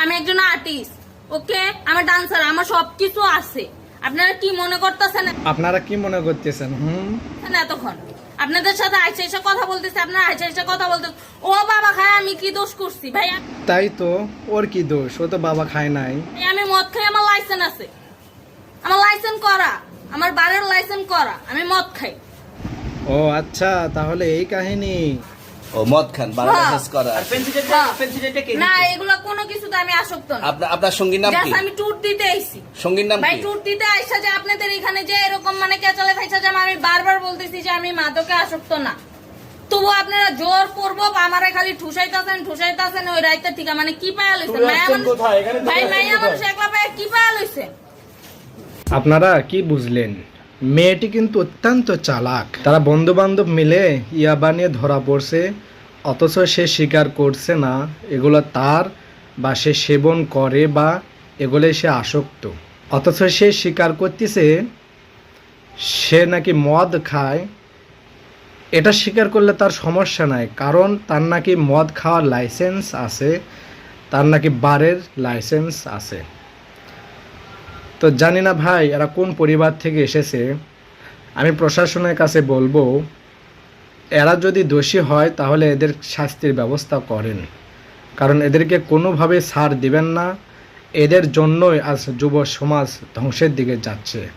আমি একজন আর্টিস্ট ওকে আমার ডান্সার আমার সবকিছু আছে। আপনারা কি মনে করতেছেন? আপনারা কি মনে করতেছেন? হুম? এতক্ষণ। আপনাদের সাথে আইসা এসে কথা বলতেছে আপনারা আইসা এসে কথা বলতে ও বাবা খায় আমি কি দোষ করছি ভাই তাই তো ওর কি দোষ? ও তো বাবা খায় নাই। আমি মদ খাই আমার লাইসেন্স আছে। আমার লাইসেন্স করা আমার বারের লাইসেন্স করা আমি মদ খাই। ও আচ্ছা তাহলে এই কাহিনী ও মদ খান হ্যাঁ। করা হ্যাঁ। না এগুলো কোনো কিছুতে আমি আসক্ত না। আপনার আপনার সঙ্গীর নাম কি? আমি ট্যুর দিতে আইছি। সঙ্গীর নাম ভাই ট্যুর দিতে আইসা যে আপনাদের এখানে যে এরকম মানে কেচালে যে আমি বারবার বলতেছি যে আমি মাদকে আসক্ত না। তবু আপনারা জোর করব আমারে খালি ঠুসাইতাছেন ঠুসাইতাছেন ওই রাইতে ঠিক। মানে কি পায়া লইছেন? মায়া মানুষ ভাই মাইয়া মানুষ একলা পায়া কি পায়া লইছেন? আপনারা কি বুঝলেন? মেয়েটি কিন্তু অত্যন্ত চালাক। তারা বন্ধু বান্ধব মিলে ইয়াবা নিয়ে ধরা পড়ছে, অথচ সে স্বীকার করছে না, এগুলো তার বা সে সেবন করে বা এগুলো সে আসক্ত। অথচ সে স্বীকার করতেছে, সে নাকি মদ খায়। এটা স্বীকার করলে তার সমস্যা নাই, কারণ তার নাকি মদ খাওয়ার লাইসেন্স আছে, তার নাকি বারের লাইসেন্স আছে। তো জানি না ভাই, এরা কোন পরিবার থেকে এসেছে। আমি প্রশাসনের কাছে বলব, এরা যদি দোষী হয় তাহলে এদের শাস্তির ব্যবস্থা করেন। কারণ এদেরকে কোনোভাবে ছাড় দিবেন না। এদের জন্যই আজ যুব সমাজ ধ্বংসের দিকে যাচ্ছে।